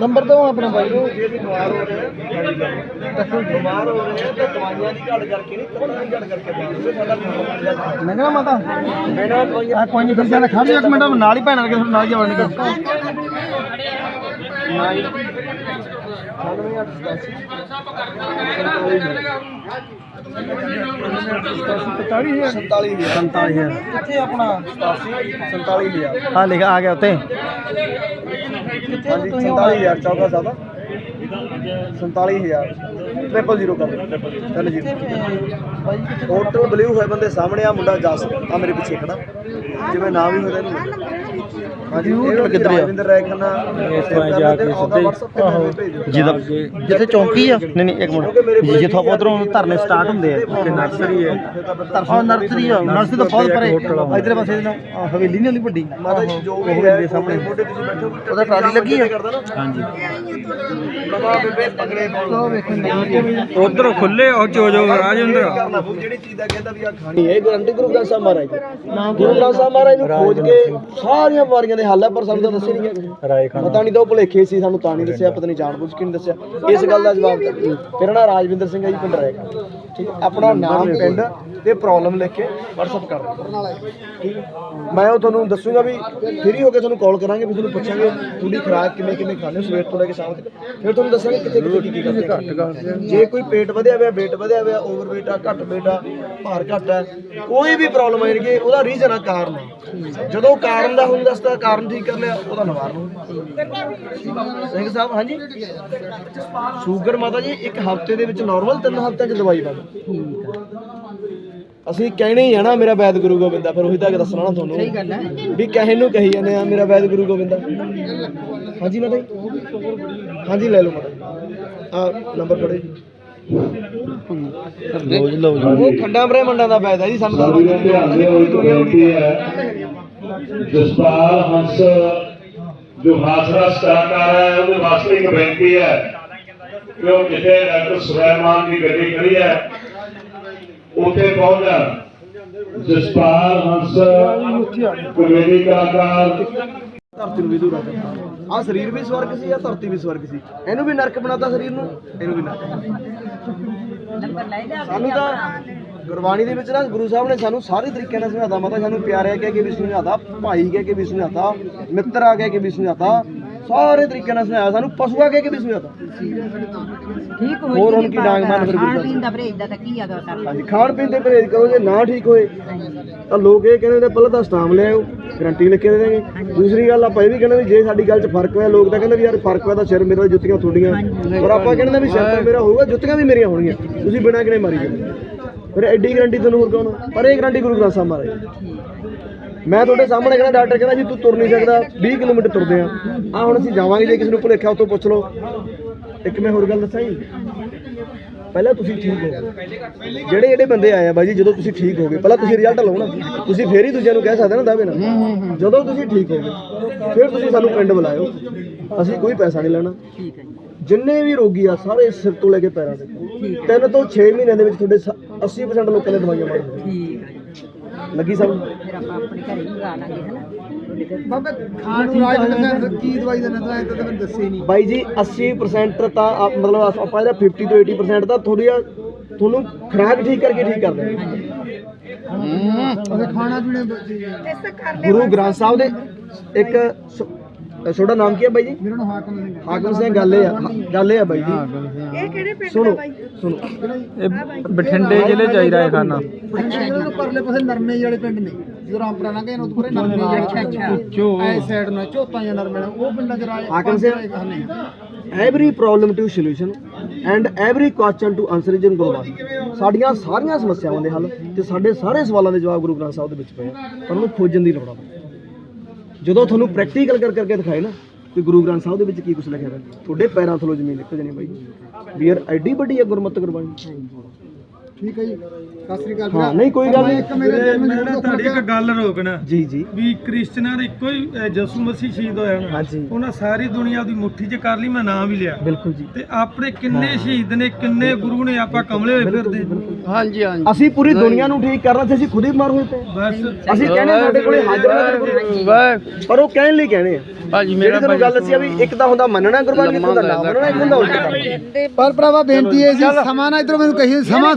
Number दवा अपना भाई। बीमार हो रहे हैं बीमार नहीं घट करके माता। मैंने दवाइया भी एक मिनट ना भैन लगे ना ही 47000 ਇੱਥੇ ਆਪਣਾ 47000 ਹਾਂ ਲਿਖ ਟ੍ਰਿਪਲ 0 ਕਰ ਚੱਲ ਜੀ ਹੋਟਲ ਬਲੂ ਹੋਏ ਬੰਦੇ ਸਾਹਮਣੇ ਆ ਮੁੰਡਾ ਜਸ ਆ ਮੇਰੇ ਪਿੱਛੇ ਖੜਾ। ਜਿਵੇਂ ਨਾਮ ਹੀ ਹੋਇਆ ਇਹਨੂੰ ਹਾਂਜੀ ਹੋਟਲ ਕਿੱਧਰ ਆ? ਰਾਜਵਿੰਦਰ ਰਾਏ ਖੰਨਾ ਇਸ ਤਰ੍ਹਾਂ ਜਾ ਕੇ ਸਿੱਧੇ- ਆਹੋ ਜਿਹਦਾ ਜਿੱਥੇ ਚੌਂਕੀ ਆ। ਨਹੀਂ ਨਹੀਂ ਇੱਕ ਮਿੰਟ। ਜਿੱਥੋਂ ਉਧਰੋਂ ਧਰਨੇ ਸਟਾਰਟ ਹੁੰਦੇ ਆ। ਨਰਸਰੀ ਹੈ ਹਾਂ ਨਰਸਰੀ ਆ। ਨਰਸਰੀ ਤੋਂ ਬਹੁਤ ਪਰੇ ਇਧਰੇ ਪਾਸੇ ਨਾ ਆਹ ਹਵੇਲੀ ਨਹੀਂ ਹੁੰਦੀ ਵੱਡੀ? ਮਾਤਾ ਜੀ ਜੋ ਵੀ ਉਹ ਹੈ ਹਵੇਲੀ ਸਾਹਮਣੇ। ਉਹਦਾ ਟਰਾਲੀ ਲੱਗੀ ਆ? ਹਾਂਜੀ। ਨਵਾਂ ਬੇਬੇ ਪਗੜੇ ਪਾਉਣ ਉਧਰੋਂ ਖੁੱਲੇ ਉਹ ਚੋ ਜੋ ਜਿਹੜੀ ਚੀਜ਼ ਦਾ ਕਹਿੰਦਾ ਵੀ ਆ ਖਾਣੀ ਹੈ। ਇਹ ਗਾਰੰਟੀ ਗੁਰੂ ਗ੍ਰੰਥ ਸਾਹਿਬ ਮਹਾਰਾਜ ਦੀ ਗੁਰੂ ਗ੍ਰੰਥ ਸਾਹਿਬ ਮਹਾਰਾਜ ਨੂੰ ਖੋਜ ਕੇ ਸਾਰੀਆਂ ਬਿਮਾਰੀਆਂ ਦੇ ਹੱਲ ਹੈ ਪਰ ਸਾਨੂੰ ਤਾਂ ਦੱਸੇ ਨਹੀਂ ਗਿਆ ਰਾਏ ਪਤਾ ਨਹੀਂ ਤਾਂ ਉਹ ਭੁਲੇਖੇ ਸੀ ਸਾਨੂੰ ਤਾਂ ਨਹੀਂ ਦੱਸਿਆ ਪਤਾ ਨਹੀਂ ਜਾਣ ਬੁੱਝ ਕੇ ਨਹੀਂ ਦੱਸਿਆ। ਇਸ ਗੱਲ ਦਾ ਜਵਾਬ ਤਾਂ ਮੇਰਾ ਨਾਮ ਰਾਜਵਿੰਦਰ ਸਿੰਘ ਹੈ ਜੀ ਪਿੰਡ ਰਹੇਗਾ ਠੀਕ ਹੈ? ਆਪਣਾ ਨਾਮ ਪਿੰਡ ਤੇ ਪ੍ਰੋਬਲਮ ਲਿਖ ਕੇ WhatsApp ਕਰ ਦਿਓ। ਠੀਕ ਹੈ? ਮੈਂ ਉਹ ਤੁਹਾਨੂੰ ਦੱਸੂਗਾ ਵੀ ਫ੍ਰੀ ਹੋ ਕੇ ਤੁਹਾਨੂੰ ਕਾਲ ਕਰਾਂਗੇ ਵੀ ਤੁਹਾਨੂੰ ਪੁੱਛਾਂਗੇ ਤੁਹਾਡੀ ਖੁਰਾਕ ਕਿਵੇਂ ਕਿਵੇਂ ਖਾਣੇ ਹੋ ਸਵੇਰ ਤੋਂ ਲੈ ਕੇ ਸ਼ਾਮ ਤੱਕ। ਫਿਰ ਤੁਹਾਨੂੰ ਦੱਸਾਂਗੇ ਕਿੱਥੇ ਕਿੱਥੇ ਕੀ ਕੀ ਕਰਦੇ ਘੱਟ ਜੇ ਕੋਈ ਪੇਟ ਵਧਿਆ ਹੋਇਆ weight ਵਧਿਆ ਹੋਇਆ ਓਵਰਵੇਟ ਆ ਘੱਟ weight ਆ ਭਾਰ ਘੱਟ ਆ ਕੋਈ ਵੀ ਪ੍ਰੋਬਲਮ ਆਈ ਕਿ ਉਹਦਾ ਰੀਜ਼ਨ ਆ ਕਾਰਨ। ਆ। ਜਦੋਂ ਕਾਰਨ ਦਾ ਹੁਣ ਦੱਸਦਾ ਕਾਰਨ ਠੀਕ ਕਰ ਲਿਆ ਉਹਦਾ ਨਿਵਾਰਨ ਹੋ ਸਿੰਘ ਸਾਹਿਬ ਹਾਂਜੀ? ਸ਼ੂਗਰ ਮਾਤਾ ਜੀ ਇੱਕ ਹਫ਼ਤੇ ਦੇ ਵਿੱਚ ਨਾਰਮਲ ਤਿੰਨ ਹਫ਼ਤਿਆਂ ਚ ਦਵਾਈ ਬੰਦ ਅਸੀਂ ਕਹਿਣੇ ਹੀ ਆ ਨਾ ਮੇਰਾ ਵੈਦ ਗੁਰੂ ਗੋਬਿੰਦਾ ਫਿਰ ਉਹੀ ਤਾਂ ਦੱਸਣਾ ਨਾ ਤੁਹਾਨੂੰ। ਸਹੀ ਗੱਲ ਹੈ ਵੀ ਕਹੇ ਨੂੰ ਕਹੀ ਜਾਂਦੇ ਆ ਮੇਰਾ ਵੈਦ ਗੁਰੂ ਗੋਬਿੰਦਾ ਹਾਂਜੀ ਮਾਤਾ ਜੀ। ਹਾਂਜੀ ਲੈ ਲਓ ਮਾਤਾ ਜੀ। ਆ ਨੰਬਰ ਫੜੋ ਜੀ। ਰੋਜ਼ ਲਓ ਉਹ ਖੰਡਾ ਬਰੇ ਮੰਡਾ ਦਾ ਵੈਦ ਹੈ ਜੀ ਸਾਨੂੰ ਤਾਂ ਸਾਡੀ ਦਾ ਧਿਆਨ ਦੇ ਉਹ ਬੇਨਤੀ ਹੈ। ਜਸਪਾਲ ਹੰਸ ਜੋ ਹਾਸਰਾ ਸਟਾਰਕਾਰ ਹੈ ਉਹਦੇ ਵਾਸਤੇ ਇੱਕ ਬੇਨਤੀ ਹੈ। ਕਿ ਉਹ ਜਿੱਥੇ ਡਾਕਟਰ ਸੁਲੈਮਾਨ ਦੀ ਗੱਡੀ ਖੜੀ ਹੈ? ਉੱਥੇ ਪਹੁੰਚ ਜਾਣ ਜਸਪਾਲ ਹੰਸ ਕਮੇਡੀ ਕਲਾਕਾਰ। ਧਰਤੀ ਨੂੰ ਵੀ ਦੂਰ ਆ ਆ ਸਰੀਰ ਵੀ ਸਵਰਗ ਸੀ ਆ ਧਰਤੀ ਵੀ ਸਵਰਗ ਸੀ। ਇਹਨੂੰ ਵੀ ਨਰਕ ਬਣਾਤਾ ਸਰੀਰ ਨੂੰ ਇਹਨੂੰ ਵੀ ਨਰਕ ਸਾਨੂੰ ਤਾਂ ਗੁਰਬਾਣੀ ਦੇ ਵਿੱਚ ਨਾ ਗੁਰੂ ਸਾਹਿਬ ਨੇ ਸਾਨੂੰ ਸਾਰੇ ਤਰੀਕੇ ਨਾਲ ਸਮਝਾਤਾ। ਮਾਤਾ ਸਾਨੂੰ ਪਿਆਰਿਆ ਕਹਿ ਕੇ ਵੀ ਸਮਝਾਤਾ ਭਾਈ ਕਹਿ ਕੇ ਵੀ ਸਮਝਾਤਾ ਮਿੱਤਰਾ ਕਹਿ ਕੇ ਵੀ ਸਮਝਾਤਾ। ਸਾਰੇ ਤਰੀਕੇ ਨਾਲ ਸਮਝਾਇਆ ਸਾਨੂੰ ਪਸ਼ੂਆ ਕਹਿ ਕੇ ਵੀ ਸਮਝਾਤਾ ਠੀਕ ਹੋਈ ਹੋਰ ਹੁਣ ਕੀ ਡਾਂਗ ਮਾਰਨ ਫਿਰ ਖਾਣ ਪੀਣ ਦਾ ਪਰਹੇਜ਼ ਦਾ ਤਾਂ ਕੀ ਹੈਗਾ ਕਰ ਹਾਂਜੀ ਖਾਣ ਪੀਣ ਤੇ ਪਰਹੇਜ਼ ਕਰੋ ਜੇ ਨਾ ਠੀਕ ਹੋਏ ਤਾਂ ਲੋਕ ਇਹ ਕਹਿੰਦੇ ਨੇ ਪਹਿਲਾਂ ਤਾਂ ਸਟਾਮ ਲਿਆਓ ਗਰੰਟੀ ਲਿਖ ਕੇ ਦੇ ਦੇਣਗੇ। ਦੂਸਰੀ ਗੱਲ ਆਪਾਂ ਇਹ ਵੀ ਕਹਿੰਦੇ ਵੀ ਜੇ ਸਾਡੀ ਗੱਲ 'ਚ ਫ਼ਰਕ ਹੋਇਆ ਲੋਕ ਤਾਂ ਕਹਿੰਦੇ ਵੀ ਯਾਰ ਫ਼ਰਕ ਹੋਇਆ ਤਾਂ ਸਿਰ ਮੇਰਾ ਜੁੱਤੀਆਂ ਤੁਹਾਡੀਆਂ। ਪਰ ਆਪਾਂ ਕਹਿੰਦੇ ਵੀ ਸਿਰ ਤਾਂ ਮੇਰਾ ਹੋਊਗਾ ਜੁੱਤੀਆਂ ਵੀ ਮੇਰੀਆਂ ਹੋਣਗੀਆਂ। ਤੁਸੀਂ ਬਿਨਾਂ ਕਿਨੇ ਮਾਰੀ ਜਾਂਦੇ। ਫਿਰ ਐਡੀ ਗਰੰਟੀ ਤੁਹਾਨੂੰ ਹੋਰ ਕੌਣ ਪਰ ਇਹ ਗਰੰਟੀ ਗੁਰੂ ਗ੍ਰੰਥ ਸਾਹਿਬ ਮਹਾਰਾਜ ਮੈਂ ਤੁਹਾਡੇ ਸਾਹਮਣੇ ਕਹਿੰਦਾ ਡਾਕਟਰ ਕਹਿੰਦਾ ਜੀ, ਤੂੰ ਤੁਰ ਨਹੀਂ ਸਕਦਾ 20 ਕਿਲੋਮੀਟਰ ਤੁਰਦੇ ਆ। ਆ ਹੁਣ ਅਸੀਂ ਜਾਵਾਂਗੇ, ਜੇ ਕਿਸੇ ਨੂੰ ਭੁਲੇਖਾ ਉਤੋਂ ਪੁੱਛ ਲਓ। ਇੱਕ ਮੈਂ ਹੋਰ ਗੱਲ ਦੱਸਾਂ ਜੀ। ਪਹਿਲਾਂ ਤੁਸੀਂ ਠੀਕ ਹੋ ਜਿਹੜੇ ਜਿਹੜੇ ਬੰਦੇ ਆਏ ਆ ਬਾਈ ਜੀ, ਜਦੋਂ ਤੁਸੀਂ ਠੀਕ ਹੋ ਗਏ, ਪਹਿਲਾਂ ਤੁਸੀਂ ਰਿਜ਼ਲਟ ਲਓ ਨਾ। ਤੁਸੀਂ ਫੇਰ ਹੀ ਦੂਜਿਆਂ ਨੂੰ ਕਹਿ ਸਕਦੇ ਨਾ ਦਾਵੇ ਨਾ ਜਦੋਂ ਤੁਸੀਂ ਠੀਕ ਹੋ ਗਏ, ਫਿਰ ਤੁਸੀਂ ਸਾਨੂੰ ਪਿੰਡ ਬੁਲਾਇਓ। ਅਸੀਂ ਕੋਈ ਪੈਸਾ ਨਹੀਂ ਲੈਣਾ। ਠੀਕ ਹੈ ਜਿੰਨੇ ਵੀ ਰੋਗੀ ਆ, ਸਾਰੇ ਸਿਰ ਤੋਂ ਲੈ ਕੇ ਪੈਰਾਂ ਤੱਕ। ਤਿੰਨ ਤੋਂ 6 ਮਹੀਨਿਆਂ ਦੇ ਵਿੱਚ ਤੁਹਾਡੇ ਸ- 80% ਲੋਕਾਂ ਨੇ ਦਵਾਈਆਂ ਮਾਰ ਠੀਕ ਹੈ ਜੀ। ਲੱਗੀ ਸਭ? ਫਿਰ ਆਪਾਂ ਆਪਣੇ ਘਰੇ ਹੀ ਲਾ ਲਾਂਗੇ ਹਨਾ। ਬਾਬਾ ਖਾਣ ਨੂੰ ਰਾਜ ਕੀ ਦਵਾਈ ਦੇਣਾ ਤਾਂ ਇਹ ਤਾਂ ਮੈਨੂੰ ਦੱਸੇ ਨਹੀਂ। ਬਾਈ ਜੀ 80% ਤਾਂ ਆਪ- ਮਤਲਬ ਆਪ- ਇਹਦਾ 50 ਤੋਂ 80% ਤਾਂ ਥੋੜੀ ਆ ਤੁਹਾਨੂੰ ਖੁਰਾਕ ਠੀਕ ਕਰਕੇ ਠੀਕ ਕਰਦੇ ਆ। ਉਹਦੇ ਖਾਣਾ ਪੀਣਾ ਗੁਰੂ ਗ੍ਰੰਥ ਸਾਹਿਬ ਦੇ ਇੱਕ ਸ- ਤੁਹਾਡਾ ਨਾਮ ਕੀ ਹੈ ਬਾਈ ਜੀ? ਮੇਰਾ ਨਾਮ ਹਾਕਮ ਸਿੰਘ ਹਾਕਮ ਸਿੰਘ ਗੱਲ ਇਹ ਆ। ਗੱਲ ਇਹ ਆ ਬਾਈ ਜੀ। ਇਹ ਕਿਹੜੇ ਪਿੰਡ ਸੁਣੋ ਸੁਣੋ। ਇਹ ਬਠਿੰਡੇ ਜ਼ਿਲ੍ਹੇ ਚਾਹੀਦਾ ਹੈ ਖਾਣਾ ਅੱਛਾ ਜੀ? ਪਰਲੇ ਪਾਸੇ ਨਰਮੇ ਵਾਲੇ ਪਿੰਡ ਨੇ। ਜਦੋਂ ਰਾਮਪੁਰਾ ਲੰਘੇ ਨੇ ਉਦੋਂ ਪਰੇ ਨਰਮੇ ਅੱਛਾ, ਅੱਛਾ। ਵਾਲੇ ਐ ਸਾਈਡ ਨਾਲ ਝੋਤਾਂ ਜਾਂ ਨਰਮੇ ਨੇ ਉਹ ਪਿੰਡਾਂ ਚ ਰਾਜ Hakam Singh every problem to solution and every question to answer in Gurbani ਸਾਡੀਆਂ ਸਾਰੀਆਂ ਸਮੱਸਿਆਵਾਂ ਦੇ ਹੱਲ ਤੇ ਸਾਡੇ ਸਾਰੇ ਸਵਾਲਾਂ ਦੇ ਜਵਾਬ ਗੁਰੂ ਗ੍ਰੰਥ ਸਾਹਿਬ ਦੇ ਵਿੱਚ ਪਏ ਆ। ਪਰ ਉਹਨੂੰ ਖੋਜਣ ਦੀ ਲੋੜ ਆ ਜਦੋਂ ਤੁਹਾਨੂੰ ਪ੍ਰੈਕਟੀਕਲ ਕਰ ਕਰਕੇ ਦਿਖਾਏ ਨਾ ਕਿ ਗੁਰੂ ਗ੍ਰੰਥ ਸਾਹਿਬ ਦੇ ਵਿੱਚ ਕੀ ਕੁਝ ਲਿਖਿਆ ਹੈ ਤੁਹਾਡੇ ਪੈਰਾਂ ਥੱਲੋਂ ਜ਼ਮੀਨ ਨਿਕਲ ਜਾਣੀ ਬਾਈ। ਵੀ ਯਾਰ ਐਡੀ ਵੱਡੀ ਹੈ ਗੁਰਮਤਿ ਗੁਰਬਾਣੀ। ਠੀਕ ਹੈ ਜੀ। ਸਤਿ ਸ੍ਰੀ ਅਕਾਲ ਹਾਂ ਨਹੀਂ ਕੋਈ ਗੱਲ ਨਹੀਂ। ਮੇਰੇ ਮੈਂ ਤੁਹਾਡੀ ਇੱਕ। ਗੱਲ ਰੋਕਣਾ। ਜੀ ਜੀ। ਵੀ ਕ੍ਰਿਸਚਨਾਂ ਦੇ ਇੱਕੋ ਹੀ ਯਿਸੂ ਮਸੀਹ ਸ਼ਹੀਦ ਹੋਇਆ ਨਾ। ਹਾਂਜੀ। ਉਹਨਾਂ ਸਾਰੀ ਦੁਨੀਆ ਦੀ ਮੁੱਠੀ 'ਚ ਕਰ ਲਈ ਮੈਂ ਨਾਮ ਵੀ ਲਿਆ। ਬਿਲਕੁਲ ਜੀ। ਤੇ ਆਪਣੇ ਕਿੰਨੇ ਸ਼ਹੀਦ ਨੇ ਕਿੰਨੇ ਗੁਰੂ ਨੇ ਆਪਾਂ ਕਮਲੇ ਹੋਏ ਫਿਰਦੇ। ਹਾਂਜੀ ਹਾਂਜੀ। ਅਸੀਂ ਪੂਰੀ ਦੁਨੀਆ ਨੂੰ ਠੀਕ ਕਰਨਾ ਤੇ ਅਸੀਂ ਖੁਦ ਹੀ ਬਿਮਾਰ ਹੋਏ ਪਏ। ਬਸ। ਅਸੀਂ ਕਹਿੰਦੇ ਸਾਡੇ ਕੋਲੇ ਹਾਜ਼ਰ ਪਰ ਉਹ ਕਹਿਣ ਲਈ ਕਹਿੰਦੇ ਆ। ਭਾਜੀ ਜਿਹੜੀ ਤੁਹਾਨੂੰ ਗੱਲ ਆ ਵੀ ਇੱਕ ਤਾਂ ਹੁੰਦਾ ਮੰਨਣਾ ਗੁਰਬਾਣੀ ਇੱਕ ਹੁੰਦਾ ਨਾ ਮੰਨਣਾ ਇੱਕ ਹੁੰਦਾ ਉਲਟਾ ਪਰ ਭਰਾਵਾ ਬੇਨਤੀ ਹੈ ਜੀ ਸਮਾਂ ਨਾ ਇਧਰੋਂ ਮੈਨੂੰ ਕਹੀ ਸਮਾਂ